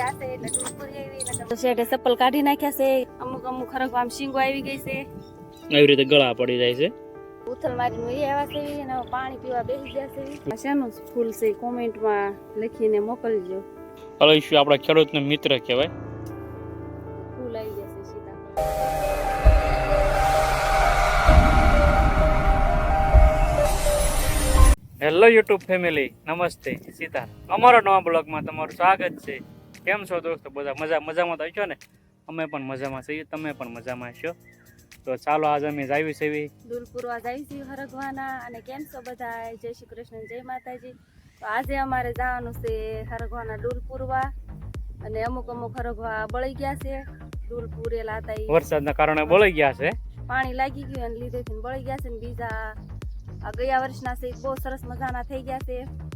રાસે એટલે ડૂબપુરી આવી એટલે શેઠે ચપ્પલ કાઢી નાખ્યા છે. અમુક અમુક ખરક આમ શીંગો આવી ગઈ છે. એવી રીતે ગળા પડી જાય છે. ઉથલ મારી નું આવ્યા છે અને પાણી પીવા બેસી ગયા છે. શેનું ફૂલ છે? કોમેન્ટમાં લખીને મોકલજો. અલસ્યુ આપણા ખેડૂતનો મિત્ર કહેવાય. ફૂલ આવી ગયા છે સીતા હેલો યુટ્યુબ ફેમિલી નમસ્તે સીતા. અમારા નવા બ્લોગમાં તમારું સ્વાગત છે. કેમ છો દોસ્તો? બધા મજા મજામાં તો છો ને? અમે પણ મજામાં છીએ તમે પણ મજામાં છો? તો ચાલો આજ અમે જાવી સેવી દુલપુરવા જાય છે હરગવાના અને કેમ છો બધા? જય શ્રી કૃષ્ણ જય માતાજી. તો આજે અમારે જવાનું છે હરગવાના ડુલપુરવા અને અમુક અમુક હરગવા બળી ગયા છે. ડુલ પૂરેલા હતા વરસાદના કારણે બળી ગયા છે? પાણી લાગી ગયું અને લીધે બળી ગયા છે ને બીજા આ ગયા વર્ષના છે બહુ સરસ મજાના થઈ ગયા છે.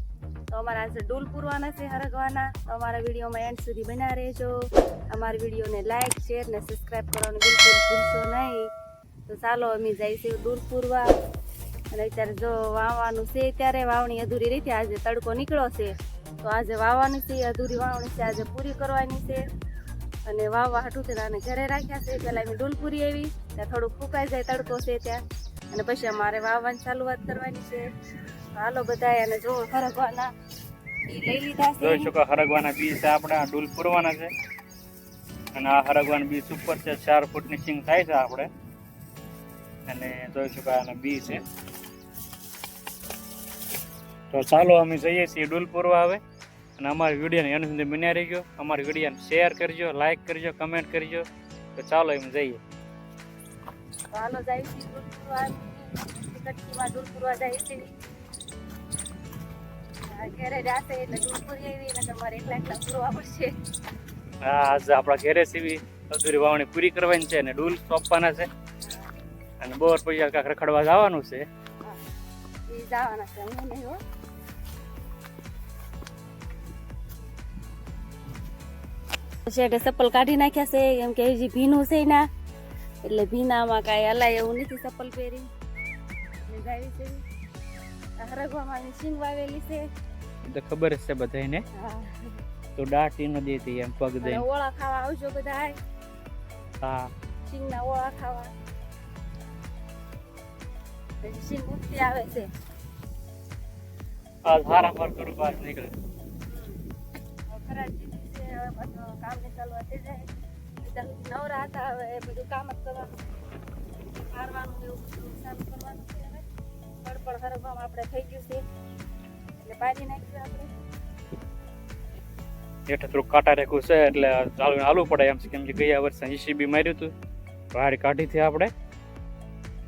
તો અમારા આજે ડૂલ પૂરવાના છે હરગવાના. તો અમારા વિડીયોમાં એન્ડ સુધી બના રહેજો. અમારા વિડીયોને લાઈક શેર ને સબસ્ક્રાઈબ કરવાનું બિલકુલ ભૂલશો નહીં. તો ચાલો અમે જઈશું ડૂલ પૂરવા. અને અત્યારે જો વાવવાનું છે ત્યારે વાવણી અધૂરી રહી આજે તડકો નીકળ્યો છે. તો આજે વાવવાનું છે, અધૂરી વાવણી છે. આજે પૂરી કરવાની છે. અને વાવવા હાટું છે અને ઘરે રાખ્યા છે. પહેલાં અમે ડૂલપુરી આવી, ત્યાં થોડુંક ફૂંકાઈ જાય તડકો છે ત્યાં. અને પછી અમારે વાવવાની ચાલુઆત કરવાની છે. હાલો બધા અને જો ફરકવાના લઈ લીધા છે. જોઈ શકો હરગવાના બી છે આપણે ડૂલ પૂરવાના છે. અને આ હરગવાના બી સુપર છે ચાર ફૂટની સિંગ થાય છે આપણે. અને જોઈ શકો આના બી છે. તો ચાલો અમે જઈએ છીએ ડૂલ પૂરવા હવે. અને અમારી વિડીયોને એના સુધી બન્યા રહી ગયો અમારી વિડીયોને શેર કરજો લાઈક કરજો કમેન્ટ કરજો. તો ચાલો એમ જઈએ. ચાલો જાય છે ડૂલ પૂરવા. કટકીમાં ડૂલ પૂરવા જાય છે. ઘરે જાશે એટલે ડૂલ પૂરી આવી એટલે તમારે એકલા એકલા પૂરવા પડશે. આ આજે આપણા ઘેરે સીવી અધૂરી વાવણી પૂરી કરવાની છે અને ડૂલ સોંપવાના છે. અને બોર પૈસા કાંક રખડવા જવાનું છે. એ જવાના છે હું નહીં હો. શેઠે ચપ્પલ કાઢી નાખ્યા છે એમ કે હજી ભીનું છે ના. એટલે ભીનામાં કાંઈ હલાય એવું નથી ચપ્પલ પહેરી. છે. હરગવામાં સિંગ વાવેલી છે. તો ખબર છે બધાને. તો દાટી ન દેતી એમ પગ દઈ ઓળા ખાવા આવજો બધા હા. સિંગના ઓળા ખાવા. પછી સિંગ ઉઠતી આવે છે. આ ધારા પર કરું પાસ નીકળે. જીતી છે હવે પાછું કામ ને ચાલવા થઈ જાય. નવરા હતા હવે બધું કામ જ કરવાનું હારવાનું એવું બધું ચાલુ કરવાનું છે હવે. પણ હરવામાં આપણે થઈ ગયું છે. એટલે પાડી નાખ્યું આપણે? હેઠે થોડું કાંટા રેખું છે એટલે ચાલુ હાલવું પડે એમ કેમ કે ગયા વર્ષે ઈસીબી માર્યું હતું. બહાર કાઢી હતી આપણે.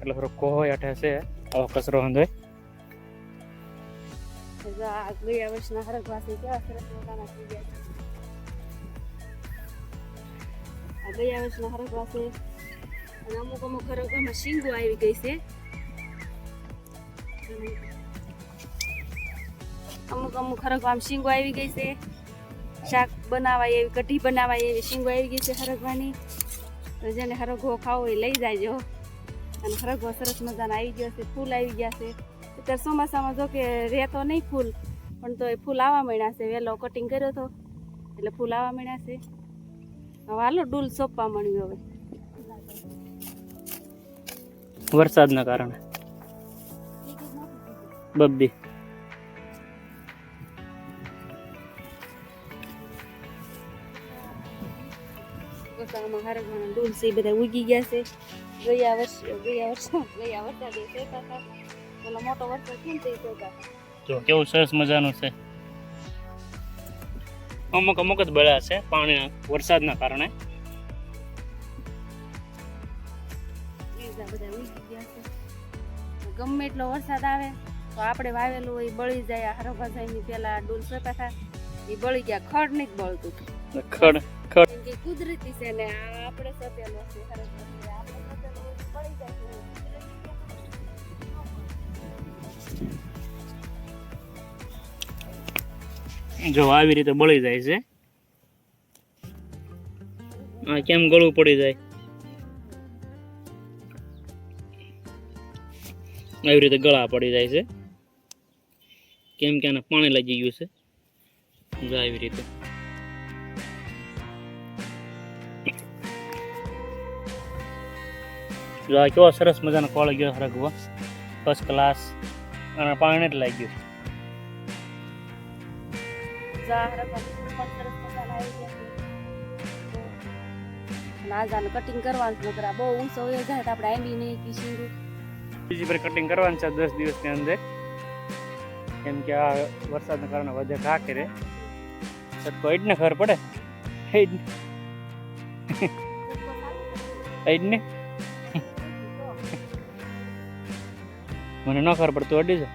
એટલે થોડો કોહો હેઠે છે. આવો કચરો હંધોય. ગયા વર્ષના હરગવાસી કેવા સરસ મજાના થઈ ગયા છે. ગયા વર્ષના હરગવાસી અને અમુક અમુક હરગવામાં શીંગો આવી ગઈ છે. અમુક અમુક હરગવામાં શીંગો આવી ગઈ છે. શાક બનાવાય એવી, કઢી બનાવાય એવી શીંગો આવી ગઈ છે હરગવાની જેને હરગવો ખાવો એ લઈ જાયજો અને હરગવો સરસ મજાના આવી ગયો છે, ફૂલ આવી ગયા છે. અત્યારે ચોમાસામાં જો કે રહેતો નહીં ફૂલ, પણ તો એ ફૂલ આવવા માંડ્યા છે. વહેલો કટિંગ કર્યો તો, એટલે ફૂલ આવવા માંડ્યા છે. હવે હાલો, ડૂલ સોંપવા મળ્યું હવે. વરસાદના કારણે. બબ્બી હરગવાના ડૂલ છે એ બધા ઉગી ગયા છે. ગયા વર્ષ ગયા વર્ષ ગયા વરસાદે શેકા હતા. પેલો મોટો વરસાદ કેમ તે શેકા જો કેવું સરસ મજાનું છે. અમુક અમુક જ બળ્યા છે પાણી વરસાદના કારણે. બીજા બધા ઉગી ગયા છે. ગમે એટલો વરસાદ આવે તો આપણે વાવેલું હોય બળી જાય. હરભા જાયની પેલા ડૂલ સોંપ્યા હતા. એ બળી ગયા. ખડ નહીં બળતું. ખડ. કુદરતી છે ને આપણે સોંપેલો છે છે. જો આવી રીતે બળી જાય છે. આ કેમ ગળું પડી જાય? આવી રીતે ગળા પડી જાય છે. કેમ કે આને પાણી લાગી ગયું છે. જો આવી રીતે. જો આ કેવો સરસ મજાનો કોળ ગયો હરગવો ફર્સ્ટ ક્લાસ અને પાણી જ આવી ગયા કટિંગ કરવાનું છે આ બહુ ઊંચો વયો જાય આપણે આંબી નહીં કીશું બીજી પર કટિંગ કરવાનું છે દસ દિવસની અંદર. કેમ કે આ વરસાદના કારણે વધે ઘા કરે છટકો એ જ ને ખબર પડે? એ જ ને એ જ ને મને ન ખબર પડતું અડી છે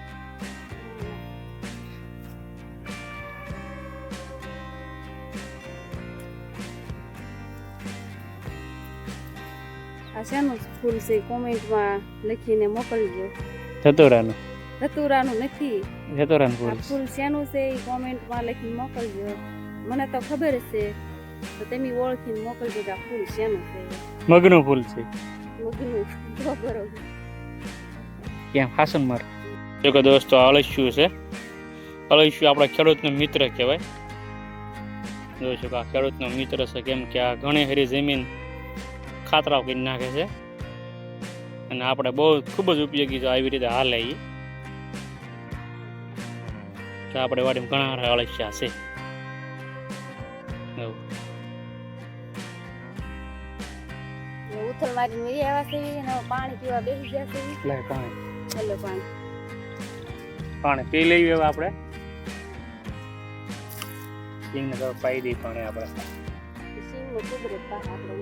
આ શેનું ફૂલ છે? કોમેન્ટમાં લખીને મોકલજો. જતોરાનું ધતુરાનું નથી. જતોરાનું ફૂલ ફૂલ શેનું છે? એ કોમેન્ટમાં લખીને મોકલજો. મને તો ખબર છે. તો તમે ઓળખીને મોકલજો કે આ ફૂલ શેનું છે. મગનું ફૂલ છે. મગનું. બરોબર. કેમ હાસન માર જો કે દોસ્તો આ અળસિયું છે. અળસિયું આપણા ખેડૂતનો મિત્ર કહેવાય. જોઈ શકો આ ખેડૂતનો મિત્ર છે કેમ કે આ ઘણી હરી જમીન ખાતરાઓ કરી નાખે છે. અને આપણે બહુ ખૂબ જ ઉપયોગી છે આવી રીતે હાલે એ તો આપણે વાડી ઘણા સારા અળસ્યા છે. ઉથલ મારી પાણી પીવા બેસી ગયા છે. પાણી. ચાલો પાણી પાણી પી લઈએ હવે આપણે. સિંગ તો પાઈ દઈ પાણી આપણે. સિંગ કુદરત પાસે આપણે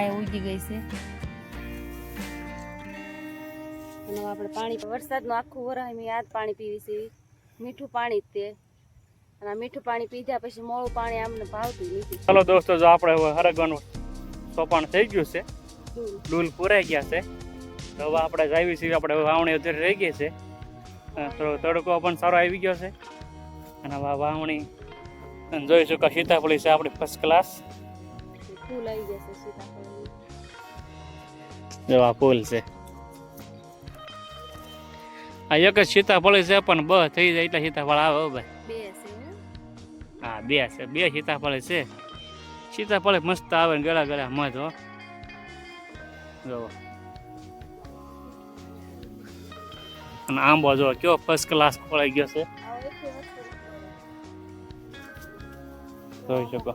આ ઉગી ગઈ છે. અને આપણે પાણી વરસાદનું આખું વરાય મેં યાદ પાણી પીવી છે. મીઠું પાણી જ તે. અને મીઠું પાણી પીધા પછી મોળું પાણી આમને ભાવતું નથી. ચાલો દોસ્તો જો આપણે હવે હરગવાનું સોપાણ થઈ ગયું છે. ડૂલ પૂરાઈ ગયા છે. તો હવે આપણે જાવી છીએ આપણે વાવણી અત્યારે રહી ગઈ છે. તો તડકો પણ સારો આવી ગયો છે. અને હવે વાવણી જોઈશું જોઈ શકો સીતાફળી છે આપણી ફર્સ્ટ ક્લાસ ફૂલ આવી જશે સીતાફળી જો આ ફૂલ છે. આ એક જ સીતાફળી છે પણ બ થઈ જાય એટલે સીતાફળ આવે ભાઈ. બે હો. બે છે. બે સીતાફળ છે. સીતાફળ મસ્ત આવે ને ગળા ગળા મજ, હો. જોવો અને આંબો જો, કેવો ફર્સ્ટ ક્લાસ ખોળાઈ ગયો છે. જોઈ શકો.